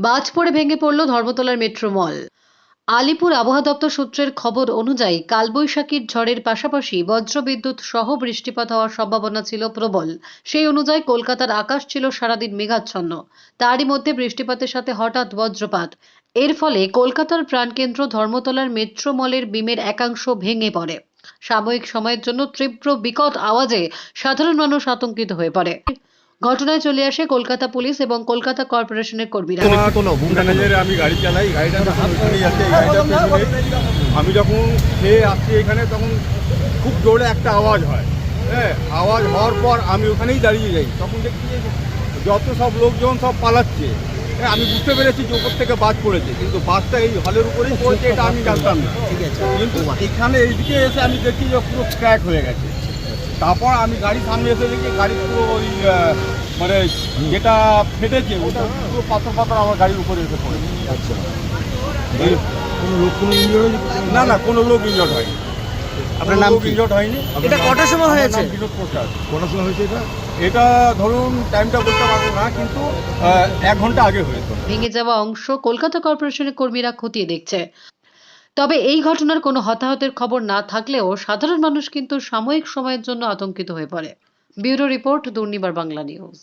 বাজ পড়ে ভেঙে পড়ল ধর্মতলার মেট্রো মল। আলিপুর আবহাওয়া দপ্তর সূত্রের খবর অনুযায়ী, কালবৈশাখীর ঝড়ের পাশাপাশি বজ্রবিদ্যুৎ সহ বৃষ্টিপাত হওয়ার সম্ভাবনা ছিল প্রবল। সেই অনুযায়ী কলকাতার আকাশ ছিল সারাদিন মেঘাচ্ছন্ন। তারই মধ্যে বৃষ্টিপাতের সাথে হঠাৎ বজ্রপাত। এর ফলে কলকাতার প্রাণকেন্দ্র ধর্মতলার মেট্রো মলের বিমের একাংশ ভেঙে পড়ে। সাময়িক সময়ের জন্য তীব্র বিকট আওয়াজে সাধারণ মানুষ আতঙ্কিত হয়ে পড়ে। ঘটনায় চলে আসে কলকাতা পুলিশ এবং কলকাতা কর্পোরেশনের কর্মীরা। আমি গাড়ি চালাই গাড়িটা আমি যখন খেয়ে আসছি এখানে তখন খুব জোরে একটা আওয়াজ হয়। হ্যাঁ আওয়াজ হওয়ার পর আমি ওখানেই দাঁড়িয়ে যাই। তখন দেখছি যে যত সব লোকজন সব পালাচ্ছে। হ্যাঁ আমি বুঝতে পেরেছি যে উপর থেকে বাস পড়েছে কিন্তু বাসটা এই হলের উপরেই পড়েছে এটা আমি জানতাম না। ঠিক আছে কিন্তু এখানে এইদিকে এসে আমি দেখছি যে পুরো ক্র্যাক হয়ে গেছে। তারপর আমি গাড়ি সামনে এসে দেখি গাড়ি পুরো ওই আহ, মানে যেটা ফেটেছে ওটা পুরো পাথর পাথর আমার গাড়ির উপরে এসে পড়ে আচ্ছা। কোনো লোক কোনো ইঞ্জুরি না না কোনো লোক ইনজর্ড হয়নি। আপনার নাম কি? হয়নি। এটা কটার সময় হয়েছে? বিনোদ প্রসাদ। কটার সময় হয়েছে এটা? এটা ধরুন টাইমটা বলতে পারব না কিন্তু আহ, এক ঘণ্টা আগে হয়েছে। ভেঙে যাওয়া অংশ কলকাতা কর্পোরেশনের কর্মীরা খতিয়ে দেখছে। তবে এই ঘটনার কোনো হতাহতের খবর না থাকলেও সাধারণ মানুষ কিন্তু সাময়িক সময়ের জন্য আতঙ্কিত হয়ে পড়ে। Bureau report Durnibar Bangla news.